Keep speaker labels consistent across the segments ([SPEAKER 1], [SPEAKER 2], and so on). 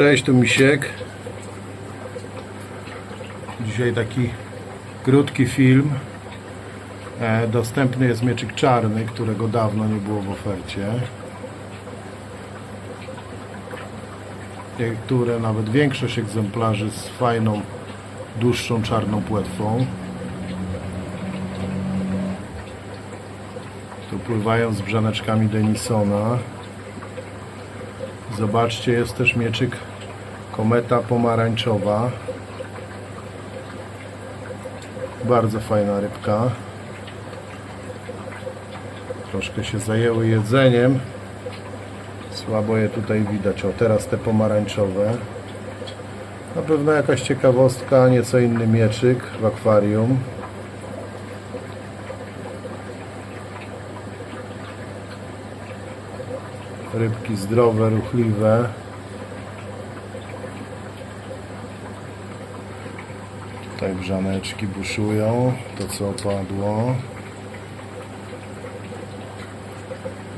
[SPEAKER 1] Cześć, tu Misiek. Dzisiaj taki krótki film. E, Dostępny jest mieczyk czarny, którego dawno nie było w ofercie. Niektóre, nawet większość egzemplarzy z fajną, dłuższą czarną płetwą. Tu pływają z brzaneczkami Denisona. Zobaczcie, jest też mieczyk kometa pomarańczowa. Bardzo fajna rybka. Troszkę się zajęły jedzeniem. Słabo je tutaj widać. O, teraz te pomarańczowe. Na pewno jakaś ciekawostka, nieco inny mieczyk w akwarium. Rybki zdrowe, ruchliwe. Tutaj brzaneczki buszują, to co opadło.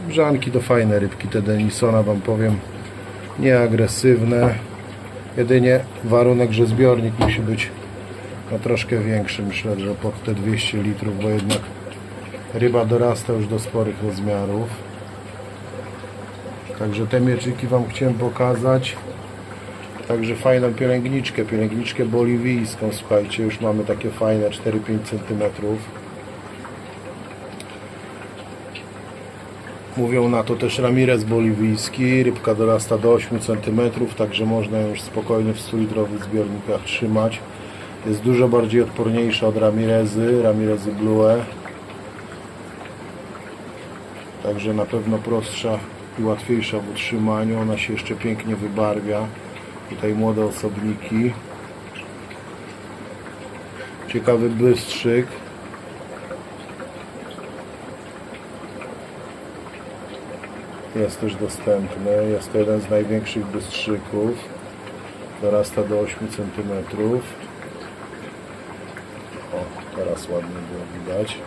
[SPEAKER 1] Brzanki to fajne rybki, te Denisona wam powiem, nieagresywne. Jedynie warunek, że zbiornik musi być no, troszkę większy, myślę, że pod te 200 litrów, bo jednak ryba dorasta już do sporych rozmiarów. Także te mieczyki Wam chciałem pokazać. Także fajną pielęgniczkę, pielęgniczkę boliwijską. Słuchajcie, już mamy takie fajne 4-5 cm. Mówią na to też Ramirez boliwijski. Rybka dorasta do 8 cm, także można ją już spokojnie w 100 litrowych zbiornikach trzymać. Jest dużo bardziej odporniejsza od Ramirezy, Ramirezy Blue. Także na pewno prostsza i łatwiejsza w utrzymaniu. Ona się jeszcze pięknie wybarwia. Tutaj młode osobniki. Ciekawy bystrzyk. Jest też dostępny. Jest to jeden z największych bystrzyków. Dorasta do 8 cm. O, teraz ładnie było widać.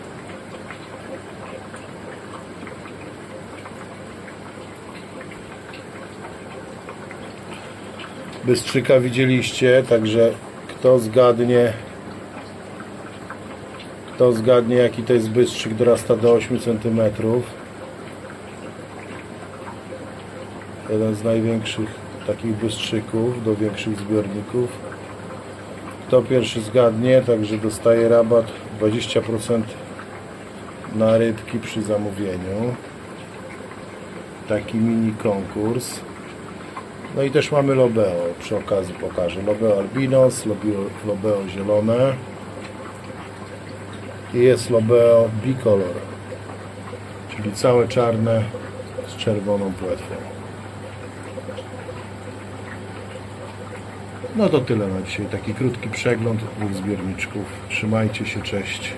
[SPEAKER 1] Bystrzyka widzieliście, także kto zgadnie kto zgadnie jaki to jest bystrzyk dorasta do 8 cm jeden z największych takich bystrzyków do większych zbiorników. Kto pierwszy zgadnie, także dostaje rabat 20% na rybki przy zamówieniu. Taki mini konkurs no i też mamy Lobeo, przy okazji pokażę. Lobeo albinos, Lobeo, Lobeo zielone i jest Lobeo bicolor, czyli całe czarne z czerwoną płetwą. No to tyle na dzisiaj, taki krótki przegląd dwóch zbiorniczków. Trzymajcie się, cześć.